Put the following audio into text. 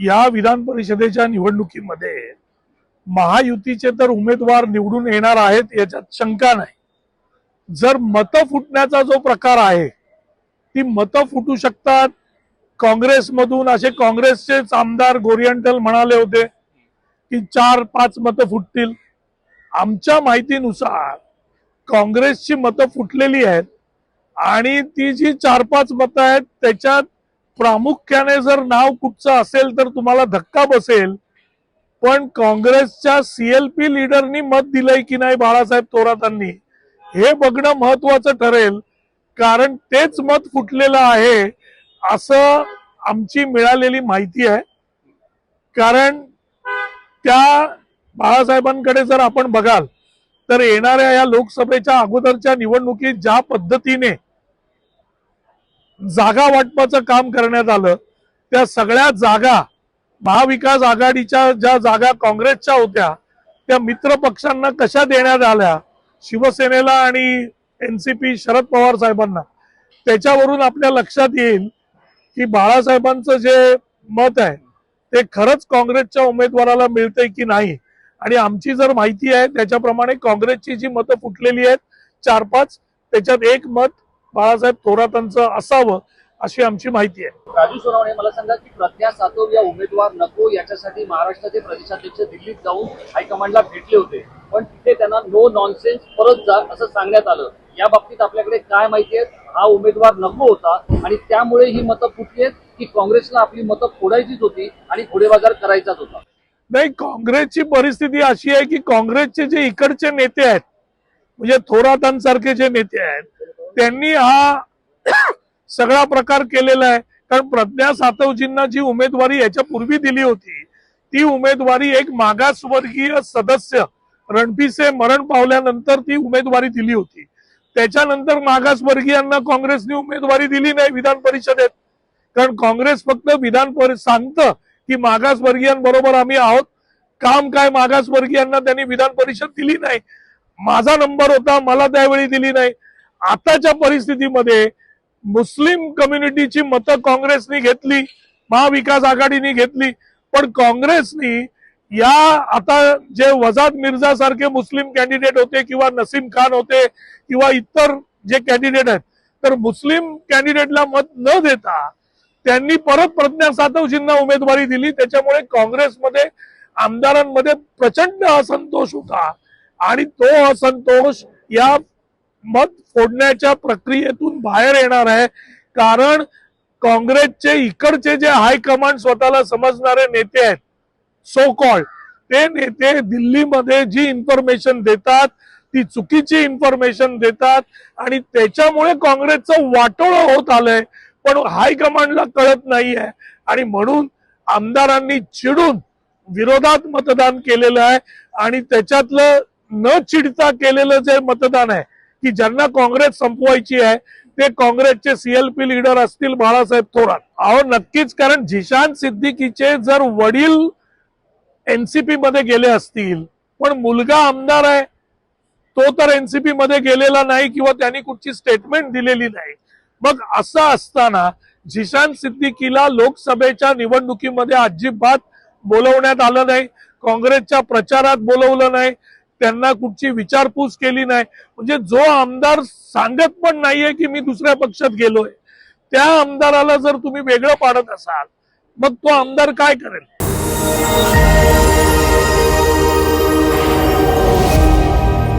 या विधान परिषदेच्या निवडणुकीमध्ये महायुतीचे तर उमेदवार निवडून येणार आहेत याच्यात शंका नाही. जर मतं फुटण्याचा जो प्रकार आहे ती मतं फुटू शकतात. काँग्रेसमधून असे काँग्रेसचेच आमदार गोरियंटल म्हणाले होते की चार पाच मतं फुटतील. आमच्या माहितीनुसार काँग्रेसची मतं फुटलेली आहेत आणि ती जी चार पाच मतं आहेत त्याच्यात प्रामुख्याने जर नाव कुठचं असेल तर तुम्हाला धक्का बसेल. पण काँग्रेसच्या सीएलपी लीडरनी मत दिलंय की नाही बाळासाहेब थोरातांनी? हे बघणं महत्वाचं ठरेल. कारण तेच मत फुटलेलं आहे असं आमची मिळालेली माहिती आहे. कारण त्या बाळासाहेबांकडे जर आपण बघाल तर येणाऱ्या या लोकसभेच्या अगोदरच्या निवडणुकीत ज्या पद्धतीने जागा वाटपाचं काम करण्यात आलं. त्या सगळ्या जागा महाविकास आघाडीच्या ज्या जागा काँग्रेसच्या होत्या त्या मित्र पक्षांना कशा देण्यात आल्या? शिवसेनेला आणि एनसीपी शरद पवार साहेबांना. त्याच्यावरून आपल्या लक्षात येईल की बाळासाहेबांचं जे मत आहे ते खरंच काँग्रेसच्या उमेदवाराला मिळतंय की नाही? आणि आमची जर माहिती आहे त्याच्याप्रमाणे काँग्रेसची जी मतं फुटलेली आहेत चार पाच त्याच्यात एक मत बाळासाहेब थोरातांचं असावं अशी आमची माहिती आहे. राजू सोनवणे मला सांगा की प्रज्ञा सातव या उमेदवार नको याच्यासाठी महाराष्ट्राचे प्रदेशाध्यक्ष दिल्लीत जाऊन हायकमांडला भेटले होते. पण तिथे त्यांना नो नॉनसेन्स परत जा असं सांगण्यात आलं. या बाबतीत आपल्याकडे काय माहिती आहे? हा उमेदवार नको होता आणि त्यामुळे ही मतं फुटली आहेत की काँग्रेसला आपली मतं फोडायचीच होती आणि घोडेबाजार करायचाच होता. नाही काँग्रेसची परिस्थिती अशी आहे की काँग्रेसचे जे इकडचे नेते आहेत म्हणजे थोरातांसारखे जे नेते आहेत त्यांनी हा सगळा प्रकार केलेला आहे. कारण प्रज्ञा सातवजींना जी उमेदवारी याच्या पूर्वी दिली होती ती उमेदवारी एक मागासवर्गीय सदस्य रणपिसे मरण पावल्यानंतर ती उमेदवारी दिली होती. त्याच्यानंतर मागासवर्गीयांना काँग्रेसने उमेदवारी दिली नाही विधान परिषदेत. कारण काँग्रेस फक्त विधान परि सांगतं की मागासवर्गीयांबरोबर आम्ही आहोत. काम काय मागासवर्गीयांना त्यांनी विधान परिषद दिली नाही. माझा नंबर होता मला त्यावेळी दिली नाही. आताच्या परिस्थितीमध्ये मुस्लिम कम्युनिटीची मतं काँग्रेसनी घेतली महाविकास आघाडीने घेतली पण काँग्रेसनी या आता जे वजाद मिर्झा सारखे मुस्लिम कॅन्डिडेट होते किंवा नसीम खान होते किंवा इतर जे कॅन्डिडेट आहेत तर मुस्लिम कॅन्डिडेटला मत न देता त्यांनी परत प्रज्ञा सातवजींना उमेदवारी दिली. त्याच्यामुळे काँग्रेसमध्ये आमदारांमध्ये प्रचंड असंतोष होता. आणि तो असंतोष या मत फोडण्याच्या प्रक्रियेतून बाहेर येणार आहे. कारण काँग्रेसचे इकडचे जे हायकमांड स्वतःला समजणारे नेते आहेत सो कॉल्ड ते नेते दिल्लीमध्ये जी इन्फॉर्मेशन देतात ती चुकीची इन्फॉर्मेशन देतात आणि त्याच्यामुळे काँग्रेसचं वाटोळं होत आलंय. पण हायकमांडला कळत नाहीये. आणि म्हणून आमदारांनी चिडून विरोधात मतदान केलेलं आहे आणि त्याच्यातलं न चिडता केलेलं जे मतदान आहे की ज्यांना काँग्रेस संपवायची आहे ते काँग्रेसचे सीएलपी लीडर असतील बाळासाहेब थोरात. अहो नक्कीच कारण झिशान सिद्दीकीचे जर वडील एनसीपी मध्ये गेले असतील पण मुलगा आमदार आहे तो तर एनसीपी मध्ये गेलेला नाही किंवा त्यांनी कुठची स्टेटमेंट दिलेली नाही. मग असं असताना झिशान सिद्दीकीला लोकसभेच्या निवडणुकीमध्ये अजिबात बोलवण्यात आलं नाही काँग्रेसच्या प्रचारात बोलवलं नाही त्यांना कुठची विचारपूस केली नाही. म्हणजे जो आमदार सांगत पण नाहीये की मी दुसऱ्या पक्षात गेलोय त्या आमदाराला जर तुम्ही वेगळं पाडत असाल मग तो आमदार काय करेल?